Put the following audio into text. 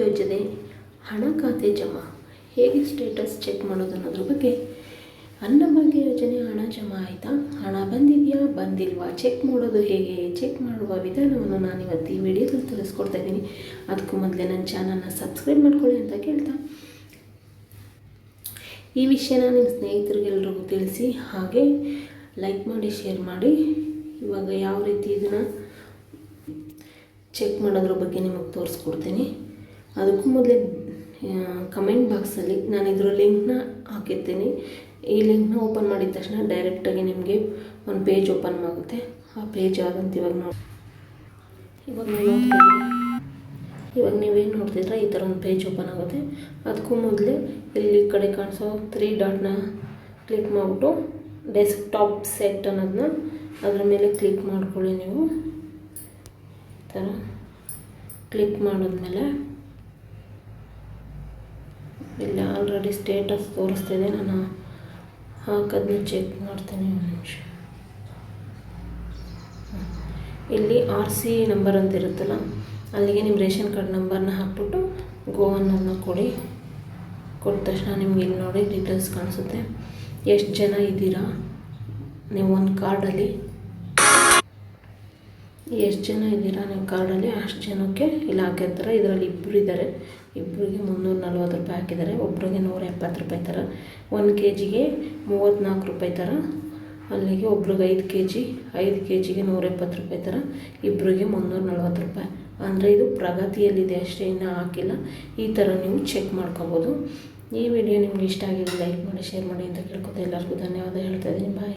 ಯೋಜನೆ, ಹಣ ಖಾತೆ ಜಮಾ. ಹೇಗೆ ಸ್ಟೇಟಸ್ ಚೆಕ್ ಮಾಡೋದು ಅನ್ನೋದ್ರ ಬಗ್ಗೆ? ಅನ್ನಭಾಗ್ಯ ಯೋಜನೆ ಹಣ ಜಮಾ ಆಯಿತಾ? ಹಣ ಬಂದಿದೆಯಾ? ಬಂದಿಲ್ವಾ? ಚೆಕ್ ಮಾಡೋದು ಹೇಗೆ? ಚೆಕ್ ಮಾಡುವ ವಿಧಾನವನ್ನು ನಾನು ಇವತ್ತು ಈ ವಿಡಿಯೋದಲ್ಲಿ ತಿಳಿಸ್ಕೊಡ್ತಾ ಇದ್ದೀನಿ. ಅದಕ್ಕೂ ಮೊದಲೇ ನನ್ನ ಚಾನಲ್ನ ಸಬ್ಸ್ಕ್ರೈಬ್ ಮಾಡ್ಕೊಳ್ಳಿ ಅಂತ ಕೇಳ್ತಾ. ಈ ವಿಷಯನ ನಿಮ್ಮ ಸ್ನೇಹಿತರಿಗೆಲ್ರಿಗೂ ತಿಳಿಸಿ. ಹಾಗೆ ಲೈಕ್ ಮಾಡಿ, ಶೇರ್ ಮಾಡಿ. ಇವಾಗ ಯಾವ ರೀತಿ ಇದನ್ನು ಚೆಕ್ ಮಾಡೋದ್ರ ಬಗ್ಗೆ ನಿಮಗೆ ತೋರಿಸ್ಕೊಡ್ತೀನಿ. ಅದಕ್ಕೂ ಮೊದಲೇ ಕಮೆಂಟ್ ಬಾಕ್ಸಲ್ಲಿ ನಾನು ಇದರ ಲಿಂಕ್ನ ಹಾಕಿರ್ತೀನಿ. ಈ ಲಿಂಕ್ನ ಓಪನ್ ಮಾಡಿದ ತಕ್ಷಣ ಡೈರೆಕ್ಟಾಗಿ ನಿಮಗೆ ಒಂದು ಪೇಜ್ ಓಪನ್ ಆಗುತ್ತೆ. ಆ ಪೇಜ್ ಯಾವ್ದಂತ ಇವಾಗ ನೋಡಿ ಇವಾಗ ನೀವು ಇವಾಗ ನೀವೇನು ನೋಡ್ತಿದ್ರೆ ಈ ಥರ ಒಂದು ಪೇಜ್ ಓಪನ್ ಆಗುತ್ತೆ. ಅದಕ್ಕೂ ಮೊದಲೇ ಇಲ್ಲಿ ಕಡೆ ಕಾಣಿಸೋ ತ್ರೀ ಡಾಟ್ನ ಕ್ಲಿಕ್ ಮಾಡಿಬಿಟ್ಟು ಡೆಸ್ಕ್ಟಾಪ್ ಸೆಟ್ ಅನ್ನೋದನ್ನ ಅದರ ಮೇಲೆ ಕ್ಲಿಕ್ ಮಾಡ್ಕೊಳ್ಳಿ ನೀವು. ಈ ಥರ ಕ್ಲಿಕ್ ಮಾಡಿದ್ಮೇಲೆ ಇಲ್ಲಿ ಆಲ್ರೆಡಿ ಸ್ಟೇಟಸ್ ತೋರಿಸ್ತಿದೆ. ನಾನು ಹಾಕೋದನ್ನ ಚೆಕ್ ಮಾಡ್ತೀನಿ ಒಂದು ನಿಮಿಷ. ಇಲ್ಲಿ ಆರ್ ಸಿ ನಂಬರ್ ಅಂತ ಇರುತ್ತಲ್ಲ, ಅಲ್ಲಿಗೆ ನಿಮ್ಮ ರೇಷನ್ ಕಾರ್ಡ್ ನಂಬರ್ನ ಹಾಕ್ಬಿಟ್ಟು ಗೋ ಅನ್ನೋದನ್ನ ಕೊಡಿ. ಕೊಟ್ಟ ತಕ್ಷಣ ನಿಮ್ಗೆ ಇಲ್ಲಿ ನೋಡಿ ಡೀಟೇಲ್ಸ್ ಕಾಣಿಸುತ್ತೆ. ಎಷ್ಟು ಜನ ಇದ್ದೀರಾ? ನೀವು ಒಂದು ಕಾರ್ಡಲ್ಲಿ ಎಷ್ಟು ಜನ ಇದ್ದೀರಾ ನೀವು ಕಾರ್ಡಲ್ಲಿ, ಅಷ್ಟು ಜನಕ್ಕೆ ಇಲ್ಲಿ ಹಾಕಿರ್ತಾರೆ ಇದರಲ್ಲಿ ಇಬ್ಬರು ಇದ್ದಾರೆ. ಇಬ್ಬರಿಗೆ ಮುನ್ನೂರ ನಲ್ವತ್ತು ರೂಪಾಯಿ ಹಾಕಿದ್ದಾರೆ. ಒಬ್ಬರಿಗೆ ನೂರ ಎಪ್ಪತ್ತು ರೂಪಾಯಿ ಥರ. ಒಂದು ಕೆ ಜಿಗೆ ಮೂವತ್ತ್ನಾಲ್ಕು ರೂಪಾಯಿ ಥರ. ಅಲ್ಲಿಗೆ ಒಬ್ರಿಗೆ ಐದು ಕೆ ಜಿ ಐದು ಕೆ ಜಿಗೆ ನೂರ ಎಪ್ಪತ್ತು ರೂಪಾಯಿ ಥರ. ಇಬ್ಬರಿಗೆ ಮುನ್ನೂರ ನಲ್ವತ್ತು ರೂಪಾಯಿ. ಅಂದರೆ ಇದು ಪ್ರಗತಿಯಲ್ಲಿದೆ ಅಷ್ಟೇ, ಇನ್ನೂ ಹಾಕಿಲ್ಲ. ಈ ಥರ ನೀವು ಚೆಕ್ ಮಾಡ್ಕೋಬೋದು. ಈ ವಿಡಿಯೋ ನಿಮ್ಗೆ ಇಷ್ಟ ಆಗಿದೆ ಲೈಕ್ ಮಾಡಿ, ಶೇರ್ ಮಾಡಿ ಅಂತ ಕೇಳ್ಕೊತಾ ಎಲ್ಲರಿಗೂ ಧನ್ಯವಾದ ಹೇಳ್ತಾ ಇದ್ದೀನಿ. ಬಾಯ್